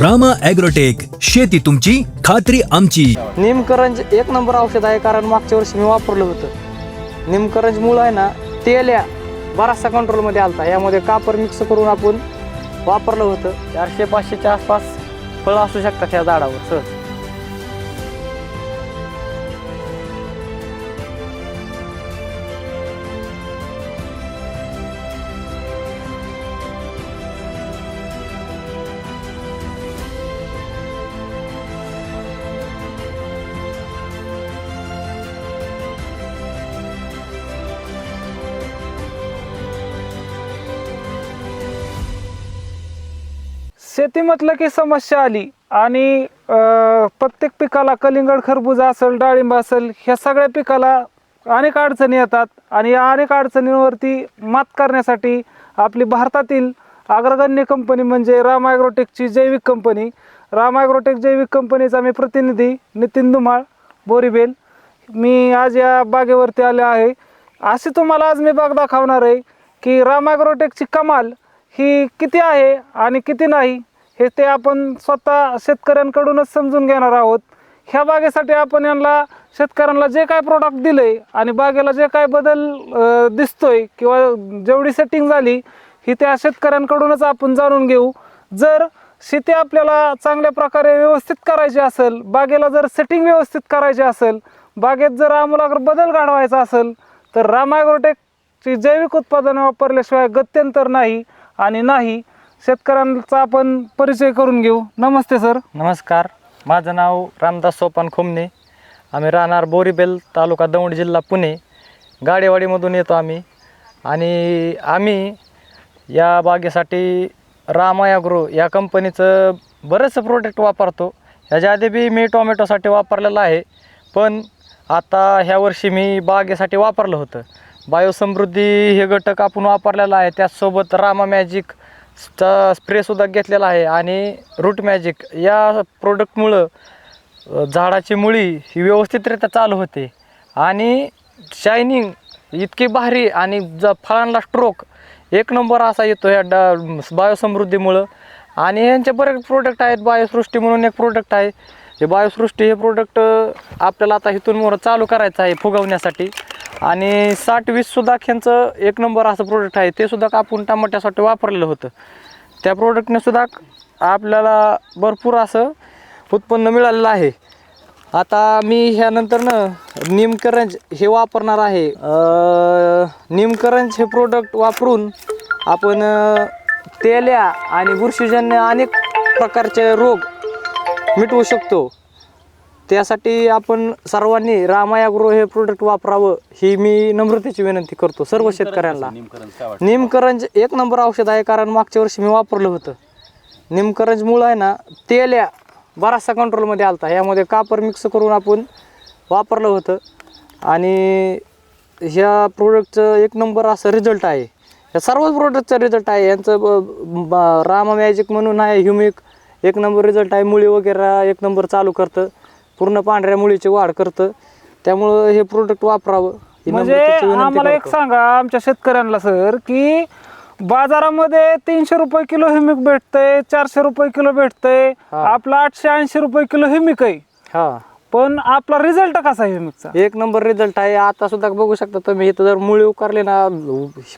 Rama agrotech शेती तुमची खात्री आमची. निमकरंज एक नंबर औषध आहे कारण मागच्या वर्षी मी वापरलं होतं. निमकरंज मुळं आहे ना तेल्या बराचसा कंट्रोलमध्ये आलता. यामध्ये कापर मिक्स करून आपण वापरलं होतं. चारशे पाचशेच्या आसपास फळं असू शकतात या झाडावर सहज. शेती म्हटलं की समस्या आली आणि प्रत्येक पिकाला कलिंगड खरबूज असेल डाळिंब असेल ह्या सगळ्या पिकाला अनेक अडचणी येतात आणि या अनेक अडचणींवरती मात करण्यासाठी आपली भारतातील अग्रगण्य कंपनी म्हणजे राम ॲग्रोटेकची जैविक कंपनी राम ॲग्रोटेक जैविक कंपनीचा मी प्रतिनिधी नितीन धुमाळ बोरीबेल. मी आज या बागेवरती आले आहे. अशी तुम्हाला आज मी बाग दाखवणार आहे की राम ॲग्रोटेकची कमाल ही किती आहे आणि किती नाही हे ते आपण स्वतः शेतकऱ्यांकडूनच समजून घेणार आहोत. ह्या बागेसाठी आपण यांना शेतकऱ्यांना जे काय प्रोडक्ट दिले आणि बागेला जे काय बदल दिसतोय किंवा जेवढी सेटिंग झाली ही त्या शेतकऱ्यांकडूनच आपण जाणून घेऊ. जर शेती आपल्याला चांगल्या प्रकारे व्यवस्थित करायची असेल बागेला जर सेटिंग व्यवस्थित करायची असेल बागेत जर आमूलाग्र बदल घडवायचा असेल तर रामायग्रोटेकची जैविक उत्पादने वापरल्याशिवाय गत्यंतर नाही. आणि नाही शेतकऱ्यांचा आपण परिचय करून घेऊ. नमस्ते सर. नमस्कार. माझं नाव रामदास सोपान खुमने. आम्ही राहणार बोरीबेल तालुका दौंड जिल्हा पुणे. गाडेवाडीमधून येतो आम्ही. आणि आम्ही या बागेसाठी रामायाग्रो या कंपनीचं बरेचसं प्रोडक्ट वापरतो. ह्याच्या आधी बी मी टोमॅटोसाठी वापरलेलं आहे. पण आता ह्या वर्षी मी बागेसाठी वापरलं होतं. बायोसमृद्धी हे घटक आपण वापरलेलं आहे. त्याचसोबत रामा मॅजिक चा स्प्रेसुद्धा घेतलेला आहे आणि रूट मॅजिक या प्रोडक्टमुळं झाडाची मुळी ही व्यवस्थितरित्या चालू होते. आणि शायनिंग इतकी भारी आणि ज फळांना स्ट्रोक एक नंबर असा येतो ह्या डा बायोसमृद्धीमुळं. आणि यांचे बरेच प्रोडक्ट आहेत बायोसृष्टी म्हणून एक प्रोडक्ट आहे. हे बायोसृष्टी हे प्रोडक्ट आपल्याला आता इथून मोर चालू करायचं आहे फुगवण्यासाठी. आणि साठ वीससुद्धा ह्यांचं एक नंबर असं प्रोडक्ट आहे ते सुद्धा आपण टमाट्यासाठी वापरलेलं होतं. त्या प्रोडक्टने सुद्धा आपल्याला भरपूर असं उत्पन्न मिळालेलं आहे. आता मी ह्यानंतरनं निमकरंज हे वापरणार आहे. निमकरंज हे प्रोडक्ट वापरून आपण तेल्या आणि बुरशीजन्य अनेक प्रकारचे रोग मिटवू शकतो. त्यासाठी आपण सर्वांनी रामायाग्रो हे प्रोडक्ट वापरावं ही मी नम्रतेची विनंती करतो सर्व शेतकऱ्यांना. निमकरंज एक नंबर औषध आहे कारण मागच्या वर्षी मी वापरलं होतं. निमकरंज मुळं आहे ना तेल्या बराचसा कंट्रोलमध्ये आलता. यामध्ये कापर मिक्स करून आपण वापरलं होतं. आणि ह्या प्रोडक्टचं एक नंबर असं रिझल्ट आहे. या सर्वच प्रोडक्टचं रिझल्ट आहे. यांचं ब- ब- रामा मॅजिक म्हणून आहे ह्युमिक एक नंबर रिझल्ट आहे मुळी वगैरे एक नंबर चालू करतं. पूर्ण पांढऱ्या मुळीची वाढ करतं. त्यामुळं हे प्रोडक्ट वापरावं. ही म्हणजे नम्रतेची विनंती आम्हाला एक करतो. सांगा आमच्या शेतकऱ्यांना सर की बाजारामध्ये तीनशे रुपये किलो हिमिक भेटतंय चारशे रुपये किलो भेटतंय हा. आपला आठशे ऐंशी रुपये किलो हिमिक आहे. हा. पण आपला रिझल्ट कसा आहे हिमिकचा? एक नंबर रिझल्ट आहे. आता सुद्धा बघू शकता तुम्ही इथं जर मुळी उकारली ना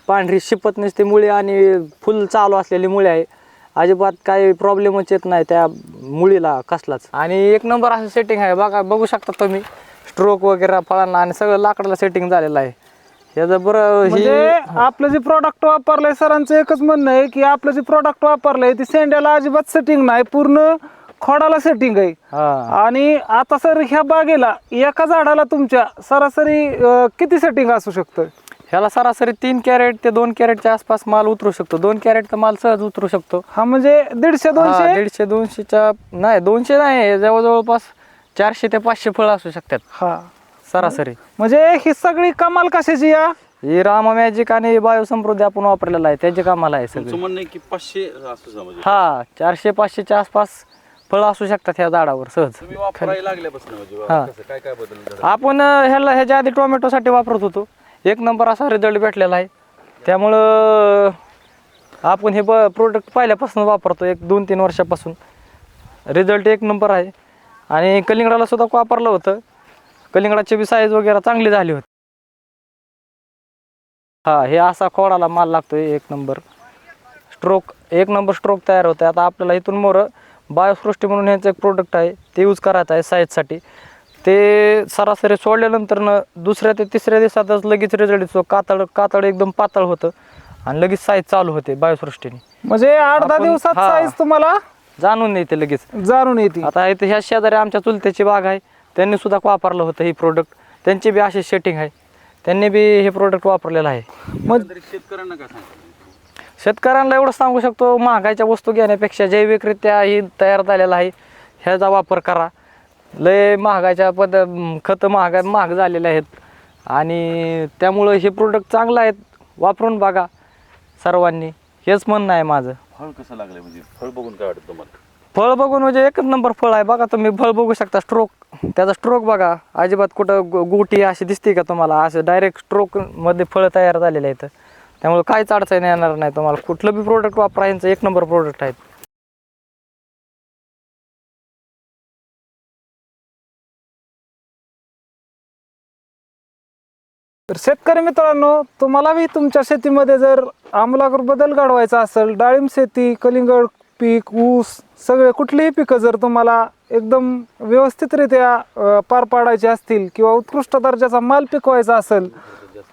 पांढरी शिपत नसते मुळी आणि फुल चालू असलेली मुळी आहे. अजिबात काही प्रॉब्लेमच येत नाही त्या मुळीला कसलाच. आणि एक नंबर असं सेटिंग आहे बघा बघू शकता तुम्ही. स्ट्रोक वगैरे फळांना आणि सगळं लाकडाला सेटिंग झालेलं आहे. याचं बरं म्हणजे हे आपलं जे प्रोडक्ट वापरलंय सरांचं एकच म्हणणं आहे की आपलं जे प्रोडक्ट वापरलंय ती सेंड्याला अजिबात सेटिंग नाही पूर्ण खोडाला सेटिंग आहे. आणि आता सर ह्या बागेला एका झाडाला तुमच्या सरासरी अं, किती सेटिंग असू शकतं? ह्याला सरासरी तीन कॅरेट ते दोन कॅरेटच्या आसपास माल उतरू शकतो. दोन कॅरेटचा माल सहज उतरू शकतो. हा म्हणजे दीडशे हा, दोनशे? दीडशे दोनशेच्या नाही दोनशे नाही जवळजवळपास चारशे ते पाचशे फळं असू शकतात. हा. सरासरी. म्हणजे ही सगळी कमाल कशाची या? ही रामा मॅजिक आणि बायोसमृद्धी आपण वापरलेला आहे. त्याचे कामाला आहे तुमचं सगळं म्हणणं आहे की पाचशे असं समज हा चारशे पाचशेच्या आसपास फळं असू शकतात ह्या झाडावर सहज. तुम्ही वापरायला लागल्यापासून म्हणजे हा. बाबा कसं काय काय बदल झाला? आपण अं, ह्याला ह्याच्या आधी टोमॅटोसाठी वापरत होतो. एक नंबर असा रिझल्ट भेटलेला आहे. त्यामुळं आपण हे ब प्रोडक्ट पहिल्यापासून वापरतो एक दोन तीन वर्षापासून. रिझल्ट एक नंबर आहे. आणि कलिंगडाला सुद्धा वापरलं होतं. कलिंगडाची बी साईज वगैरे चांगली झाली होती. हा हे असा खोडाला माल लागतो एक नंबर. स्ट्रोक एक नंबर स्ट्रोक तयार होतं आता आपल्याला इथून मोरं बायोसृष्टी म्हणून ह्यांचं एक प्रोडक्ट आहे ते यूज करायचं आहे साईजसाठी ते सरासरी सोडल्यानंतर न दुसऱ्या ते तिसऱ्या दिवसातच लगेच रिझल्ट येतो. कातळ कातळ एकदम पातळ होतं. आणि लगेच साईज चालू होते बायोसृष्टीने. म्हणजे आठ दहा आपण- दिवसात हा. साईज तुम्हाला जाणून येते लगेच. जाणून येते. आता इथे ह्या शेजारी आमच्या चुलत्याची बाग आहे. त्यांनी सुद्धा वापरलं होतं हे प्रोडक्ट त्यांची बी अशी सेटिंग आहे. त्यांनी बी हे प्रोडक्ट वापरलेलं आहे. मग शेतकऱ्यांना एवढं सांगू शकतो महागाईच्या वस्तू घेण्यापेक्षा जैविकरित्या ही तयार झालेला आहे. ह्याचा वापर करा. लय महागाच्या पद खतं महागा महाग झालेले आहेत. आणि त्यामुळं हे प्रोडक्ट चांगलं आहेत. वापरून बघा सर्वांनी. हेच म्हणणं आहे माझं. फळ कसं लागलं म्हणजे फळ बघून काय वाटतं तुम्हाला? फळ बघून म्हणजे एकच नंबर फळ आहे. बघा तुम्ही फळ बघू शकता. स्ट्रोक त्याचा स्ट्रोक बघा. अजिबात कुठं गु- गुटी अशी दिसते का तुम्हाला? असं डायरेक्ट स्ट्रोकमध्ये फळं तयार झालेले आहेत. त्यामुळे काहीच अडचण येणार नाही तुम्हाला. कुठलं बी प्रोडक्ट वापरा यांचं एक नंबर प्रोडक्ट आहेत. तर शेतकरी मित्रांनो तुम्हालाही तुमच्या शेतीमध्ये जर आमलागर बदल घडवायचा असेल डाळिंब शेती कलिंगड पीक ऊस सगळे कुठलीही पिकं जर तुम्हाला एकदम व्यवस्थितरित्या पार पाडायची असतील किंवा उत्कृष्ट दर्जाचा माल पिकवायचा असेल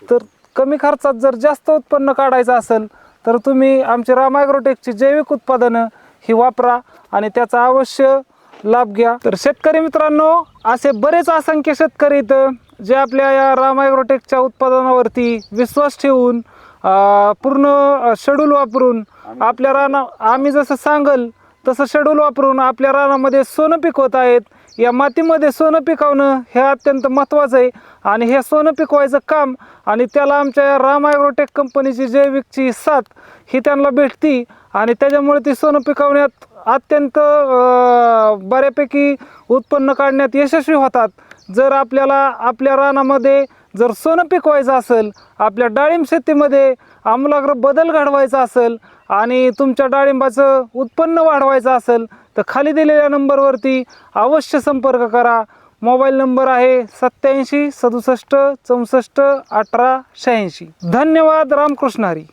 तर कमी खर्चात जर जास्त उत्पन्न काढायचं असेल तर तुम्ही आमचे रामायग्रोटेकची जैविक उत्पादनं ही वापरा आणि त्याचा अवश्य लाभ घ्या. तर शेतकरी मित्रांनो असे बरेच असंख्य शेतकरी इथं जे आपल्या या राम ॲग्रोटेकच्या उत्पादनावरती विश्वास ठेवून पूर्ण शेड्यूल वापरून आपल्या राना आम्ही जसं सांगल तसं शेड्यूल वापरून आपल्या रानामध्ये सोनं पिकवत आहेत. या मातीमध्ये सोनं पिकवणं हे अत्यंत महत्त्वाचं आहे आणि हे सोनं पिकवायचं काम आणि त्याला आमच्या या राम ॲग्रोटेक कंपनीची जैविकची साथ ही त्यांना भेटती आणि त्याच्यामुळे ती सोनं पिकवण्यात अत्यंत बऱ्यापैकी उत्पन्न काढण्यात यशस्वी होतात. जर आपल्याला आपल्या रानामध्ये जर सोनं पिकवायचं असेल आपल्या डाळिंब शेतीमध्ये आमूलाग्र बदल घडवायचा असेल आणि तुमच्या डाळिंबाचं उत्पन्न वाढवायचं असेल तर खाली दिलेल्या नंबरवरती अवश्य संपर्क करा. मोबाईल नंबर आहे सत्याऐंशी सदुसष्ट चौसष्ट अठरा शहाऐंशी. धन्यवाद रामकृष्ण हरी.